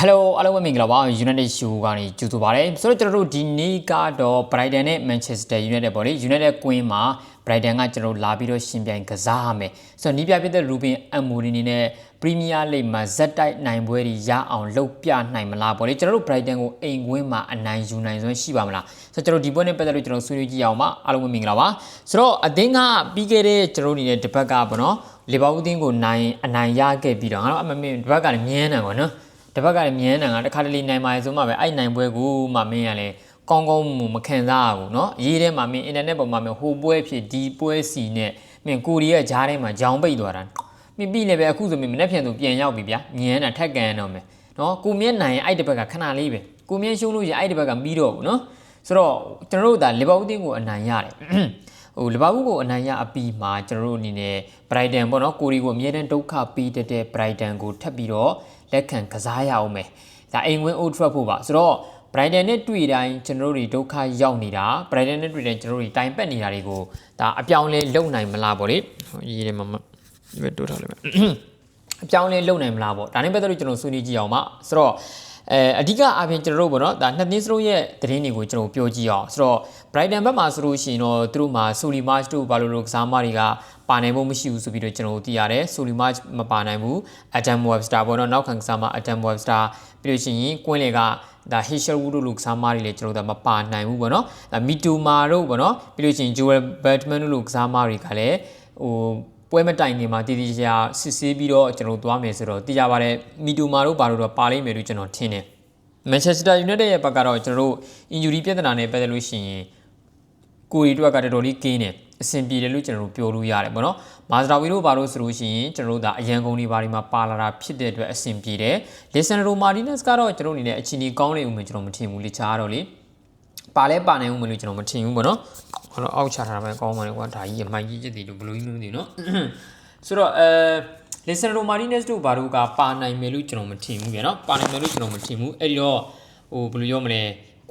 Hello အားလုံးပဲမင်္ဂလာပါ United Show ကနေကြိုဆိုပါရစေဆိုတော့ကျွန်တော်တို့ဒီနေ့ကတော့ Brighton နဲ့ Manchester United ပေါ့လေ United ကွင်းမှာ Brighton ကကျွန်တော်လာပြီးတော့ရှင်ပြိုင်ကစားရမယ်ဆိုတော့နီးပြဖြစ်တဲ့ Ruben Amorim နဲ့ Premier League မှာဇက်တိုက်နိုင်ပွဲတွေရအောင်လုပ်ပြနိုင်မလားပေါ့လေကျွန်တော်တို့ Brighton ကိုအိမ်ကွင်းမှာအနိုင်ယူနိုင်စွမ်းရှိပါမလားဆိုတော့ကျွန်တော်ဒီပွဲနဲ့ပတ်သက်လို့ကျွန်တော်ဆွေးနွေးကြည့်အောင်ပါအားလုံးပဲမင်္ဂလာပါဆိုတော့အသင်းကပြီးခဲ့တဲ့ကျွန်တော်တို့အနေနဲ့ဒီဘက်ကပေါ့နော်လီဗာပူးအသင်းကိုနိုင်အနိုင်ရခဲ့ပြီးတော့ငါတို့အမမင်းဒီဘက်ကလည်းမြန်းတယ်ပေါ့နော် တစ်ဘက်ကလည်းမြန်းတယ်ကတခါတလေနိုင်ပါလေဆိုမှပဲအဲ့နိုင်ပွဲကိုမှမင်းရလဲကောင်းကောင်းမခံစားရဘူးเนาะရေးထဲမှာမင်းအင်တာနက်ပေါ်မှာမင်းဟိုပွဲဖြစ်ဒီပွဲစီနဲ့မင်းကိုရီးယားဂျားထဲမှာဂျောင်ပိတ်သွားတာမင်းပြီလေပဲအခုဆိုမင်းမနေ့ပြန်သူပြန်ရောက်ပြီဗျာမြန်းတာထက်ကန်တော့မယ်เนาะကိုမြင့်နိုင်အဲ့တစ်ဘက်ကခဏလေးပဲကိုမြင့်ရှုံးလို့ရအဲ့တစ်ဘက်ကပြီးတော့ဘူးเนาะဆိုတော့ကျွန်တော်တို့ဒါလီဗာပူးတင်းကိုအနိုင်ရတယ်ဟိုလီဗာပူးကိုအနိုင်ရအပြီးမှာကျွန်တော်တို့အနေနဲ့ Brighton ပေါ့နော်ကိုရီကိုအမြဲတမ်းဒုက္ခပေးတတ်တဲ့ Brighton ကိုထပ်ပြီးတော့ လက်ခံကစားရအောင်မယ်ဒါအိမ်ဝင် Old Trafford ပါဆိုတော့ Brighton နဲ့တွေ့တိုင်းကျွန်တော်တို့တွေဒုက္ခရောက်နေတာ Brighton နဲ့တွေ့တိုင်းကျွန်တော်တို့တွေတိုင်ပတ်နေတာတွေကိုဒါအပြောင်းလဲလုံနိုင်မလားပေါ့လေရေးတယ်မှာဒီဘက်တိုးထားလိုက်မယ်အပြောင်းလဲလုံနိုင်မလားပေါ့ဒါနဲ့ပတ်သက်လို့ကျွန်တော်ဆွေးနွေးကြည့်အောင်ပါဆိုတော့ အဲအဓိကအပြင်ကျွန်တော်တို့ပေါ့နော်ဒါနှစ်သင်းစလုံးရဲ့သတင်းတွေကိုကျွန်တော်ပြောကြည့်အောင်ဆိုတော့ Brighton ဘက်မှာဆိုလို့ရှိရင်တော့သူတို့မှာ Soli March တို့ဘာလို့လို့ကစားမတွေကပါနိုင်ဖို့မရှိဘူးဆိုပြီးတော့ကျွန်တော်တို့သိရတယ် Soli March မပါနိုင်ဘူး Adam Webster ပေါ့နော်နောက်ခံကစားမ Adam Webster ပြီးလို့ရှိရင်ကွင်းလေကဒါ Hisherwood တို့လူကစားမတွေလည်းကျွန်တော်တို့မပါနိုင်ဘူးပေါ့နော်ဒါ Mitoma တို့ပေါ့နော်ပြီးလို့ရှိရင် Joel Batman တို့လူကစားမတွေကလည်းဟို ပွဲမတိုင်နေမှာတည်တည်ရှာစစ်ဆေးပြီးတော့ကျွန်တော်သွားမယ်ဆိုတော့သိကြပါတယ်မီတူမာတို့ဘာလို့တော့ပါလိမ့်မယ်လို့ကျွန်တော်ထင်တယ်မန်ချက်စတာယူနိုက်တက်ရဲ့ဘက်ကတော့ကျွန်တော်တို့ injury ပြဿနာနဲ့ပတ်သက်လို့ရှိရင်ကိုရီတို့ကတော်တော်လေးကင်းတယ်အဆင်ပြေတယ်လို့ကျွန်တော်တို့ပြောလို့ရတယ်ပေါ့နော်မာဇရာဝီတို့ဘာလို့ဆိုလို့ရှိရင်ကျွန်တော်တို့ဒါအရန်ကုန်တွေဘာတွေမှာပါလာတာဖြစ်တဲ့အတွက်အဆင်ပြေတယ်လီဆန်ဒရိုမာတီနက်စ်ကတော့ကျွန်တော်အနေနဲ့အချီနီကောင်းနေဦးမယ်ကျွန်တော်မထင်ဘူးလေချားတော့လေပါလဲပါနိုင်ဦးမယ်လို့ကျွန်တော်မထင်ဘူးပေါ့နော် ဟောတော့အောက်ချထားတာပဲကောင်းပါလေကွာဒါကြီးအမိုက်ကြီးချက်တည်လို့ဘလို့ကြီးမသိနော်ဆိုတော့အဲလီဆန်ဒရိုမာတီနက်စ်တို့ဘာလို့ကပါနိုင်မယ်လို့ကျွန်တော်မထင်ဘူးပြန်နော်ပါနိုင်မယ်လို့ကျွန်တော်မထင်ဘူးအဲ့ဒီတော့ဟိုဘယ်လိုပြောမလဲ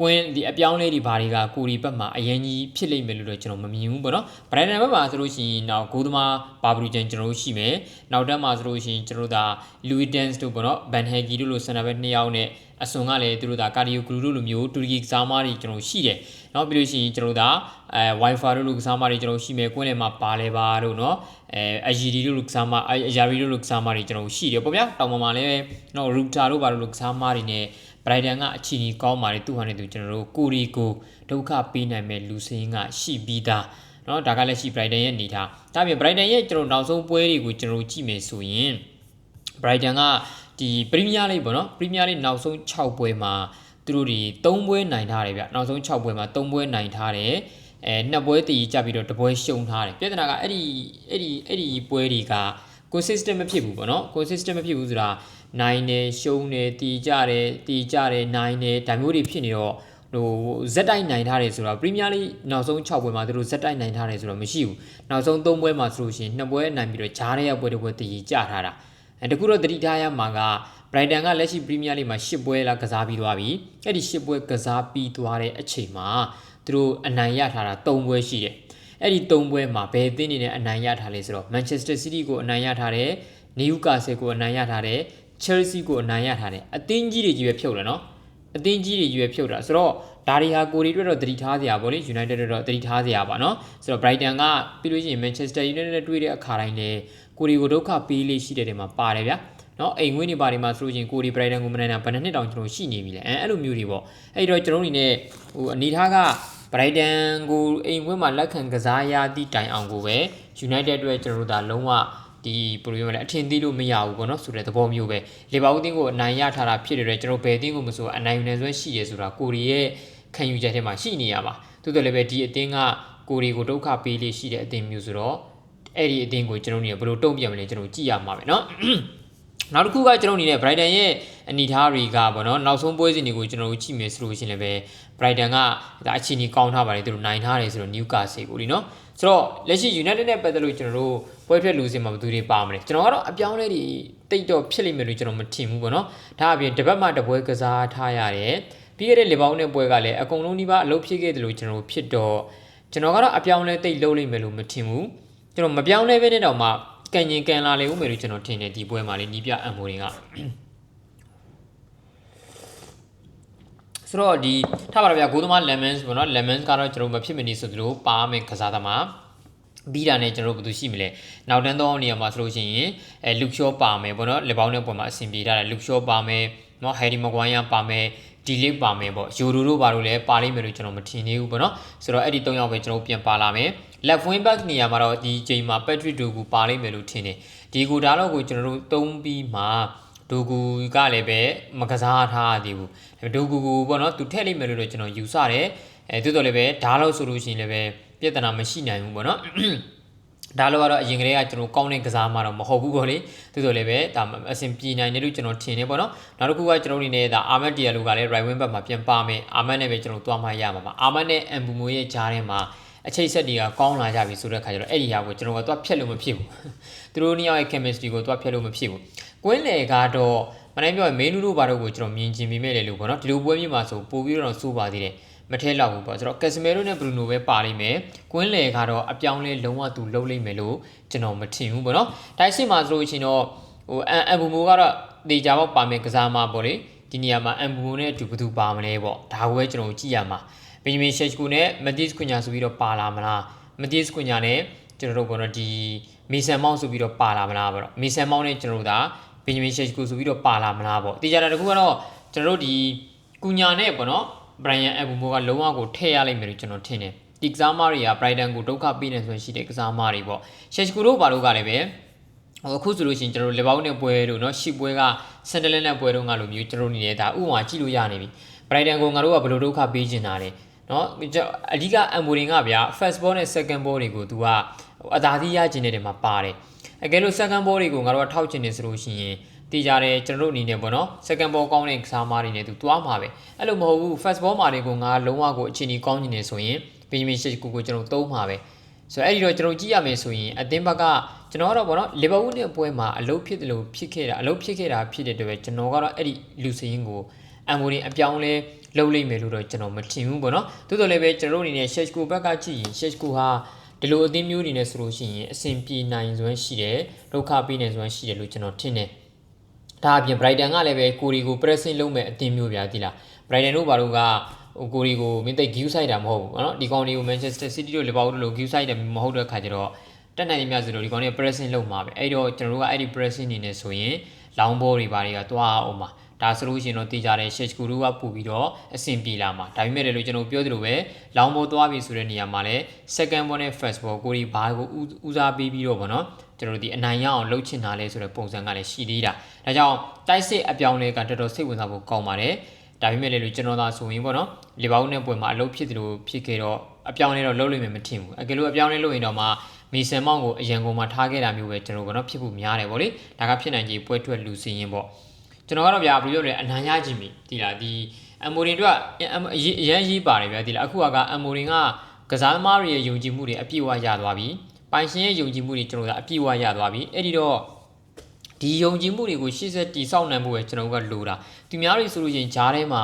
ကွင်းဒီအပြောင်းလဲဒီဘာတွေကကိုရီဘက်မှာအရင်ကြီးဖြစ်လိမ့်မယ်လို့တော့ကျွန်တော်မမြင်ဘူးပေါ့နော်ဘရိုင်နန်ဘက်မှာဆိုလို့ရှိရင်နောက်ဂိုးသမားဘာဘလူဂျန်ကျွန်တော်တို့ရှိမယ်နောက်တက်မှာဆိုလို့ရှိရင်ကျွန်တော်တို့ဒါလူီဒန်စ်တို့ပေါ့နော်ဘန်ဟဂီတို့လိုစန်တာဘက်နှစ်ယောက်နဲ့အစွန်ကလည်းသူတို့ဒါကာဒီယိုဂလူတို့လိုမျိုးတူရကီကစားမတွေကျွန်တော်ရှိတယ်။နောက်ပြီးလို့ရှိရင်ကျွန်တော်ဒါအဲ Wi-Fi တို့လိုကစားမတွေကျွန်တော်ရှိမယ်။ကွင်းလယ်မှာပါလဲပါတို့နော်။အဲအဂျီဒီတို့လိုကစားမအယာရီတို့လိုကစားမတွေကျွန်တော်ရှိတယ်ပေါ့ဗျာ။တောင်ပေါ်မှာလည်းနော် router တို့ပါတို့လိုကစားမတွေနဲ့ ဘရိုင်တန်ကအချီကြီးကောင်းပါတယ်သူ့ဟာနဲ့သူကျွန်တော်တို့ကိုရီကိုဒုက္ခပေးနိုင်မဲ့လူစင်းကရှိပြီးသားเนาะဒါကလည်းရှိ Brighton ရဲ့အနေထားဒါပြင် Brighton ရဲ့ကျွန်တော်နောက်ဆုံးပွဲတွေကိုကျွန်တော်ကြည့်မယ်ဆိုရင် Brighton ကဒီ Premier League ပေါ့နော် Premier League နောက်ဆုံး6ပွဲမှာသူတို့ဒီ3ပွဲနိုင်ထားတယ်ဗျနောက်ဆုံး6ပွဲမှာ3ပွဲနိုင်ထားတယ်အဲနှစ်ပွဲတည်ကြပြီးတော့တပွဲရှုံးထားတယ်ပြဿနာကအဲ့ဒီအဲ့ဒီအဲ့ဒီပွဲတွေက consistent မဖြစ်ဘူးပေါ့နော် consistent မဖြစ်ဘူးဆိုတာ နိုင်တယ်ရှုံးတယ်တီကြတယ်တီကြတယ်နိုင်တယ်ဒါမျိုးတွေဖြစ်နေတော့ဟိုဇက်တိုက်နိုင်ထားတယ်ဆိုတော့ Premier League နောက်ဆုံး6ပွဲမှာသူတို့ဇက်တိုက်နိုင်ထားတယ်ဆိုတော့မရှိဘူးနောက်ဆုံး3ပွဲမှာဆိုလို့ရှိရင်2ပွဲနိုင်ပြီးတော့ဂျားရဲပွဲတစ်ပွဲတည်ကြထားတာအဲတကူတော့တတိထားရမှာက Brighton ကလက်ရှိ Premier League မှာ10ပွဲလာကစားပြီးသွားပြီအဲ့ဒီ10ပွဲကစားပြီးသွားတဲ့အချိန်မှာသူတို့အနိုင်ရထားတာ3ပွဲရှိတယ်အဲ့ဒီ3ပွဲမှာဘယ်အသင်းနေနဲ့အနိုင်ရထားလဲဆိုတော့ Manchester City ကိုအနိုင်ရထားတယ် Newcastle ကိုအနိုင်ရထားတယ် Chelsea ကိုအနိုင်ရထားတယ်အသင်းကြီးတွေကြီးပဲဖြုတ်တယ်နော်အသင်းကြီးတွေကြီးပဲဖြုတ်တာဆိုတော့ဒါတွေဟာကိုရီအတွက်တော့တတိထားစရာပေါ့လေ United အတွက်တော့တတိထားစရာပါနော်ဆိုတော့ Brighton ကပြီးလို့ရှိရင် Manchester United နဲ့တွေ့တဲ့အခါတိုင်းလေကိုရီကိုဒုက္ခပေးလေးရှိတဲ့နေရာမှာပါတယ်ဗျာနော်အိမ်ဝင်းတွေပါတယ်မှာဆိုလို့ချင်းကိုရီ Brighton ကိုမနိုင်တာဘယ်နှစ်နှစ်တောင်ကျွန်တော်ရှိနေပြီလဲအဲအဲ့လိုမျိုးတွေပေါ့အဲ့တော့ကျွန်တော်အနေနဲ့ဟိုအနေထားက Brighton ကိုအိမ်ဝင်းမှာလက်ခံကစားရသည့်တိုင်အောင်ကိုပဲ United အတွက်ကျွန်တော်တို့ဒါလုံးဝ ဒီဘယ်လိုပြောမလဲအထင်သေးလို့မရဘူးပေါ့နော်ဆိုတဲ့သဘောမျိုးပဲလီဗာပူးတင်းကိုအနိုင်ရထားတာဖြစ်တယ်ကျွန်တော်ဘယ်တင်းကိုမဆိုအနိုင်နယ်ဆွဲရှိရဆိုတာကိုရီရဲ့ခံယူချက်ထဲမှာရှိနေရပါသို့တော်လည်းပဲဒီအတင်းကကိုရီကိုဒုက္ခပေးလေးရှိတဲ့အတင်းမျိုးဆိုတော့အဲ့ဒီအတင်းကိုကျွန်တော်တို့ဘယ်လိုတုံ့ပြန်မလဲကျွန်တော်ကြည့်ရမှာပဲเนาะနောက်တစ်ခုကကျွန်တော်အနေနဲ့ Brighton ရဲ့အနေထားတွေကပေါ့နော်နောက်ဆုံးပွဲစဉ်တွေကိုကျွန်တော်တို့ကြည့်မယ်ဆိုလို့ရှိရင်လည်းပဲ Brighton ကဒါအချင်းကြီးကောင်းထားပါတယ်သူတို့နိုင်ထားတယ်ဆိုတော့ Newcastle ကိုလीနော် ဆိုတော့လက်ရှိ United နဲ့ပတ်သက်လို့ကျွန်တော်တို့ပွဲထွက်လူစင်မှာဘယ်သူတွေပါမလဲကျွန်တော်ကတော့အပြောင်းလဲတွေတိတ်တော့ဖြစ်လိမ့်မယ်လို့ကျွန်တော်မထင်ဘူးပေါ့နော်ဒါအပြင်တစ်ပတ်မှတစ်ပွဲကစားထားရတယ်ပြီးခဲ့တဲ့လေပေါင်းနဲ့ပွဲကလည်းအကုန်လုံးဒီပါအလုပ်ဖြစ်ခဲ့တယ်လို့ကျွန်တော်တို့ဖြစ်တော့ကျွန်တော်ကတော့အပြောင်းလဲတိတ်လုံးလိမ့်မယ်လို့မထင်ဘူးကျွန်တော်မပြောင်းလဲဘဲနဲ့တော့မှကန်ရင်ကန်လာလေဦးမယ်လို့ကျွန်တော်ထင်တယ်ဒီပွဲမှာလေနီးပြအံမိုတွေက ဆိုတော့ဒီထားပါတော့ဗျာဂိုးသမား lemons ပေါ့နော် lemons ကတော့ကျွန်တော်မဖြစ်မနေဆိုသလိုပါမယ်ကစားသမားပြီးတာနဲ့ကျွန်တော်တို့ဘယ်သူရှိမလဲနောက်တန်းသောနေရာမှာဆိုလို့ရှိရင်အဲလူရှောပါမယ်ပေါ့နော်လက်ပေါင်းတဲ့ပုံမှာအဆင်ပြေထားတယ်လူရှောပါမယ်နော်ဟယ်ရီမကွိုင်းယာပါမယ်ဒီလေးပါမယ်ပေါ့ယူရိုတို့ဘာလို့လဲပါလိမ့်မယ်လို့ကျွန်တော်မထင်သေးဘူးပေါ့နော်ဆိုတော့အဲ့ဒီ၃ယောက်ပဲကျွန်တော်ပြန်ပါလာမယ် left wing back နေရာမှာတော့ဒီချိန်မှာ Patrick Dogu ပါလိမ့်မယ်လို့ထင်တယ်ဒီကူဒါတော့ကိုကျွန်တော်တို့သုံးပြီးမှ ဒိုကူကလည်းပဲမကစားထားရသေးဘူးဒိုကူကိုပေါ့နော်သူထည့်လိုက်မယ်လို့တော့ကျွန်တော်ယူဆတယ်အဲတိုးတော်လည်းပဲဓာတ်လို့ဆိုလို့ရှိရင်လည်းပဲပြဿနာမရှိနိုင်ဘူးပေါ့နော်ဒါလိုကတော့အရင်ကတည်းကကျွန်တော်ကောင်းတဲ့ကစားမှတော့မဟုတ်ဘူးပေါ့လေတိုးတော်လည်းပဲဒါအဆင်ပြေနိုင်တယ်လို့ကျွန်တော်ထင်တယ်ပေါ့နော်နောက်တစ်ခုကကျွန်တော်အနေနဲ့ဒါအာမတ်တီယာလိုကလည်း right wing back မှာပြန်ပါမယ်အာမတ်နဲ့ပဲကျွန်တော်သွားမှရမှာပါအာမတ်နဲ့အမ်ဘူမိုရဲ့ဂျားထဲမှာအချိတ်ဆက်တွေကကောင်းလာကြပြီဆိုတဲ့ခါကျတော့အဲ့ဒီဟာကိုကျွန်တော်ကသွားဖြတ်လို့မဖြစ်ဘူးသူတို့နှစ်ယောက်ရဲ့ chemistry ကိုသွားဖြတ်လို့မဖြစ်ဘူး ကွင်းလေကတော့မနိုင်ပြောရင်မေနူတို့ဘာတို့ကိုကျွန်တော်မြင်ချင်မိမဲ့လေလို့ပေါ့နော်ဒီလိုပွဲမျိုးမှာဆိုပို့ပြီးတော့စိုးပါသေးတယ်မထဲလောက်ဘူးပေါ့ဆိုတော့ကက်စမဲရိုနဲ့ဘရူနိုပဲပါလိမ့်မယ်ကွင်းလေကတော့အပြောင်းလဲလုံးဝသူလုံးလိမ့်မယ်လို့ကျွန်တော်မထင်ဘူးပေါ့နော်တိုက်စစ်မှာဆိုလို့ရှိရင်တော့ဟိုအမ်ဘူမိုကတော့တေချာပေါက်ပါမယ်ကစားမှာပေါ့လေဒီနေရာမှာအမ်ဘူမိုနဲ့အတူဘယ်သူပါမလဲပေါ့ဒါကိုပဲကျွန်တော်ကြည့်ရမှာဘင်ဂျမင်ရှက်ကူနဲ့မက်တီစ်ကွညာဆိုပြီးတော့ပါလာမလားမက်တီစ်ကွညာနဲ့ကျွန်တော်တို့ကတော့ဒီမီဆန်မောင်းဆိုပြီးတော့ပါလာမလားပေါ့မီဆန်မောင်းနဲ့ကျွန်တော်တို့ဒါ ဘင်ဂျမင်ရှက်ကူဆိုပြီးတော့ပါလာမလားပေါ့တေချာတာတခုကတော့ကျွန်တော်တို့ဒီကူညာနဲ့ပေါ့နော်ဘရိုင်ယန်အဘူမိုကလုံးဝကိုထည့်ရလိမ့်မယ်လို့ကျွန်တော်ထင်တယ်ဒီကစားမတွေက Brighton ကိုဒုက္ခပေးနေဆိုရင်ရှိတဲ့ကစားမတွေပေါ့ရှက်ကူတို့ဘာလို့ကလည်းပဲဟိုအခုဆိုလို့ရှိရင်ကျွန်တော်တို့လေဘောင်းနဲ့ပွဲတို့เนาะရှစ်ပွဲကဆန်ဒလန်နဲ့ပွဲတို့ကလိုမျိုးကျွန်တော်တို့နေနေတာဥပမာကြည့်လို့ရနေပြီ Brighton ကိုငါတို့ကဘယ်လိုဒုက္ခပေးချင်တာလဲเนาะအဓိကအမ်ဘူရင်ကဗျာ first ball နဲ့ second ball တွေကို तू ကအသာစီးရချင်တဲ့နေရာမှာပါတယ် အကယ်လို့ second ball တွေကိုငါတို့ကထောက်ချင်နေဆိုလို့ရှိရင်တည်ကြတယ်ကျွန်တော်တို့အနေနဲ့ပေါ့နော် second ball ကောင်းတဲ့ကစားမားတွေနဲ့သူတွားမှာပဲအဲ့လိုမဟုတ်ဘူး first ball မှာတွေကိုငါလုံးဝကိုအချိန်ကြီးကောင်းနေနေဆိုရင်ဘင်ဂျမင်ရှစ်ကူကိုကျွန်တော်သုံးမှာပဲဆိုတော့အဲ့ဒီတော့ကျွန်တော်ကြည့်ရမယ်ဆိုရင်အသင်းဘက်ကကျွန်တော်ကတော့ဗောနော်လီဗာပူးနဲ့ပွဲမှာအလုပ်ဖြစ်တယ်လို့ဖြစ်ခဲ့တာအလုပ်ဖြစ်ခဲ့တာဖြစ်တဲ့အတွက်ကျွန်တော်ကတော့အဲ့ဒီလူစင်းကိုအမ်မိုရီအပြောင်းလဲလုပ်လိမ့်မယ်လို့တော့ကျွန်တော်မထင်ဘူးဗောနော်သို့တော်လည်းပဲကျွန်တော်တို့အနေနဲ့ Sheshko ဘက်ကကြည့်ရင် Sheshko ဟာ ဒီလိုအသင်းမျိုးအနေနဲ့ဆိုလို့ရှိရင်အဆင်ပြေနိုင်စွမ်းရှိတယ်ဒုက္ခပေးနိုင်စွမ်းရှိတယ်လို့ကျွန်တော်ထင်တယ်ဒါအပြင် Brighton ကလည်းပဲကိုရီကို pressing လုပ်မဲ့အသင်းမျိုးပြသီလား Brighton တို့ဘာလို့ကဟိုကိုရီကိုမင်းသိ view site တာမဟုတ်ဘူးเนาะဒီကောင်လေးကို Manchester City တို့ Liverpool တို့လို view site တယ်မဟုတ်တဲ့ခါကျတော့တက်နိုင်နေမြဆိုလို့ဒီကောင်လေး pressing လုပ်မှာပဲအဲ့တော့ကျွန်တော်တို့ကအဲ့ဒီ pressing နေနေဆိုရင် long ball တွေဘာတွေကတွားအောင်ပါ ဒါဆိုလို့ရှိရင်တော့တေးကြတယ် share ကူတို့ကပူပြီးတော့အဆင်ပြေလာမှာဒါပေမဲ့လည်းကျွန်တော်ပြောသလိုပဲလောင်းဘောသွားပြီဆိုတဲ့နေရာမှာလည်း second ball နဲ့ first ball ကိုဒီဘာကိုဦးစားပေးပြီးတော့ဗောနော်ကျွန်တော်တို့ဒီအနိုင်ရအောင်လှုပ်ချင်တာလဲဆိုတဲ့ပုံစံကလည်းရှိသေးတာဒါကြောင့်တိုက်စစ်အပြောင်းလဲကတော်တော်စိတ်ဝင်စားဖို့ကောင်းပါတယ်ဒါပေမဲ့လည်းကျွန်တော်သာဆိုရင်ပေါ့နော်လီဗာပူးနဲ့ပွဲမှာအလုပ်ဖြစ်တယ်လို့ဖြစ်ခဲ့တော့အပြောင်းလဲတော့လုပ်လို့မထင်ဘူးအကယ်လို့အပြောင်းလဲလုပ်ရင်တော့မှမီဆန်မောင်ကိုအရန်ကုန်မှာထားခဲ့တာမျိုးပဲကျွန်တော်ကတော့ဖြစ်ဖို့များတယ်ဗောလေဒါကဖြစ်နိုင်ကြီးပွဲထွက်လူစင်းရင်ပေါ့ ကျွန်တော်ကတော့ဗျာဘယ်လိုပြောလဲအနံရခြင်းပြီဒီလားဒီအမိုရင်တို့ကအရန်ရေးပါတယ်ဗျာဒီလားအခုကအမိုရင်ကကစားသမားတွေရဲ့ယုံကြည်မှုတွေအပြည့်အဝရသွားပြီပိုင်ရှင်ရဲ့ယုံကြည်မှုတွေကျွန်တော်ကအပြည့်အဝရသွားပြီအဲ့ဒီတော့ဒီယုံကြည်မှုတွေကိုရှေ့ဆက်တည်ဆောက်နိုင်ဖို့ပဲကျွန်တော်ကလိုတာသူများတွေဆိုလို့ရှိရင်ဂျားထဲမှာ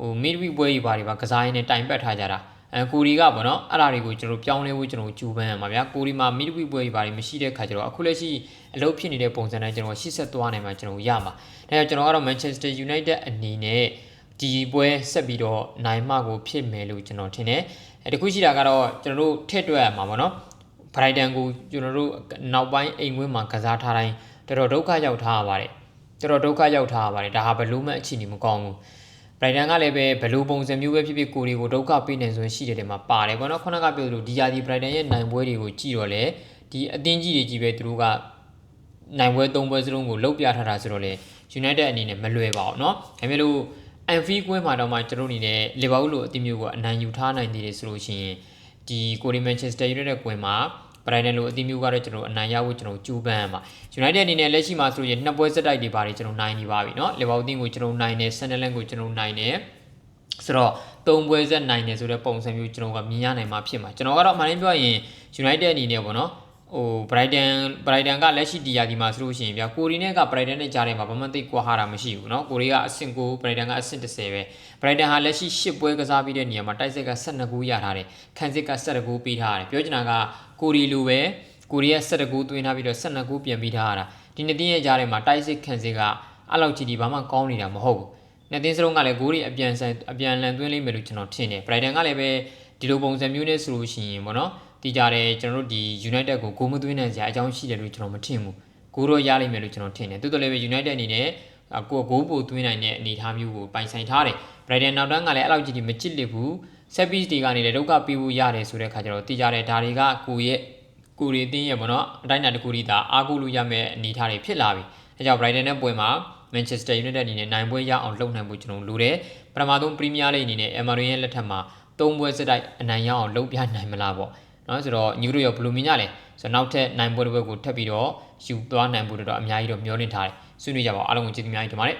ဟိုမီဒဝီပွဲကြီးပါတယ်ပါကစားရင်းနဲ့တိုင်ပတ်ထားကြတာ အဲကိုရီကပေါ့နော်အဲ့ဒါတွေကိုကျွန်တော်ပြောင်းလဲဖို့ကျွန်တော်ကြိုးပမ်းရမှာဗျာကိုရီမှာမီဒဝီပွဲကြီးပါတယ်မရှိတဲ့ခါကျတော့အခုလက်ရှိအလုပ်ဖြစ်နေတဲ့ပုံစံတိုင်းကျွန်တော်ရှေ့ဆက်သွားနိုင်မှာကျွန်တော်ရမှာဒါကြောင့်ကျွန်တော်ကတော့ Manchester United အနေနဲ့ဒီပွဲဆက်ပြီးတော့နိုင်မှကိုဖြစ်မယ်လို့ကျွန်တော်ထင်တယ်အဲတခုရှိတာကတော့ကျွန်တော်တို့ထည့်တွက်ရမှာပေါ့နော် Brighton ကိုကျွန်တော်တို့နောက်ပိုင်းအိမ်ဝင်းမှာကစားထားတိုင်းတော်တော်ဒုက္ခရောက်ထားရပါတယ်တော်တော်ဒုက္ခရောက်ထားရပါတယ်ဒါဟာဘလို့မှအခြေအနေမကောင်းဘူး Brighton ကလည်းပဲဘလို့ပုံစံမျိုးပဲဖြစ်ဖြစ်ကိုရီကိုဒုက္ခပေးနေဆိုရင်ရှိတယ်တယ်မှာပါတယ်ပေါ့နော်ခုနကပြောသလိုဒီယာဒီ Brighton ရဲ့နိုင်ပွဲတွေကိုကြည့်တော့လေဒီအသင်းကြီးတွေကြီးပဲသူတို့ကနိုင်ပွဲ၃ပွဲစလုံးကိုလုတ်ပြထားတာဆိုတော့လေ United အနေနဲ့မလွယ်ပါဘူးเนาะဒါပေမဲ့လို့ Anfield ကွင်းမှာတော့မှကျွန်တော်အနေနဲ့ Liverpool လိုအသင်းမျိုးကအနိုင်ယူထားနိုင်သေးတယ်ဆိုလို့ရှိရင်ဒီကိုရီ Manchester United ကွင်းမှာ ဘရိုင်နန်လိုအသင်းမျိုးကတော့ကျွန်တော်အနိုင်ရဖို့ကျွန်တော်ကြိုးပမ်းရမှာ United အနေနဲ့လက်ရှိမှာဆိုရင်နှစ်ပွဲစက်တိုက်တွေပါတယ်ကျွန်တော်နိုင်နေပါပြီเนาะ Liverpool အသင်းကိုကျွန်တော်နိုင်တယ် Sunderland ကိုကျွန်တော်နိုင်တယ်ဆိုတော့သုံးပွဲဆက်နိုင်တယ်ဆိုတဲ့ပုံစံမျိုးကျွန်တော်ကမြင်ရနိုင်မှာဖြစ်မှာကျွန်တော်ကတော့အမှန်တမ်းပြောရင် United အနေနဲ့ပေါ့နော် ဟို Brighton Brighton ကလက်ရှိဒီယာဒီမှာဆိုလို့ရှိရင်ဗျာကိုရီနဲ့က Brighton နဲ့ကြားထဲမှာဘာမှသိကွာဟာတာမရှိဘူးเนาะကိုရီကအဆင့်9 Brighton ကအဆင့်10ပဲ Brighton ဟာလက်ရှိ10ပွဲကစားပြီးတဲ့နေရာမှာတိုက်စစ်က12ဂိုးရထားတယ်ခံစစ်က17ဂိုးပေးထားတယ်ပြောချင်တာကကိုရီလိုပဲကိုရီးယား17ဂိုးသွင်းထားပြီးတော့12ဂိုးပြန်ပြီးထားရတာဒီနှစ်တင်းရဲ့ကြားထဲမှာတိုက်စစ်ခံစစ်ကအဲ့လောက်ကြီးဒီဘာမှကောင်းနေတာမဟုတ်ဘူး နှစ်သင်းစလုံးကလည်းဂိုးတွေအပြန်ဆန်အပြန်လန်သွင်းလိမ့်မယ်လို့ကျွန်တော်ထင်တယ် Brighton ကလည်းပဲဒီလိုပုံစံမျိုးနဲ့ဆိုလို့ရှိရင်ပေါ့နော် တီးကြတယ်ကျွန်တော်တို့ဒီ United ကိုဂိုးမသွင်းနိုင်စရာအကြောင်းရှိတယ်လို့ကျွန်တော်မထင်ဘူးဂိုးတော့ရလိမ့်မယ်လို့ကျွန်တော်ထင်တယ်တိုးတော်လည်းပဲ United အနေနဲ့ကိုယ်ဂိုးပိုသွင်းနိုင်တဲ့အနေအထားမျိုးကိုပိုင်ဆိုင်ထားတယ် Brighton နောက်တန်းကလည်းအဲ့လောက်ကြီးမချစ်လိဘူး set piece တွေကနေလည်းဒုက္ခပေးဖို့ရတယ်ဆိုတဲ့ခါကျတော့တီးကြတယ်ဒါတွေကကိုယ့်ရဲ့ကိုရီတင်းရဲ့ပေါ့နော်အတိုင်းအတာတစ်ခုတည်းဒါအားကိုးလို့ရမယ့်အနေအထားတွေဖြစ်လာပြီအဲကြောင့် Brighton နဲ့ပွဲမှာ Manchester United အနေနဲ့နိုင်ပွဲရအောင်လုပ်နိုင်ဖို့ကျွန်တော်လိုတယ်ပထမဆုံး Premier League အနေနဲ့ Emery ရဲ့လက်ထက်မှာ၃ပွဲစစ်တိုက်အနိုင်ရအောင်လုပ်ပြနိုင်မလားပေါ့ နော်ဆိုတော့ညူတို့ရောဘယ်လိုမြင်ကြလဲဆိုတော့နောက်ထပ်နိုင်ပွဲတစ်ပွဲကိုထပ်ပြီးတော့ယူသွားနိုင်ဖို့တော့အများကြီးတော့မျှော်လင့်ထားတယ်ဆွေးနွေးကြပါအောင်အားလုံးကိုကျေးဇူးအများကြီးတင်ပါတယ်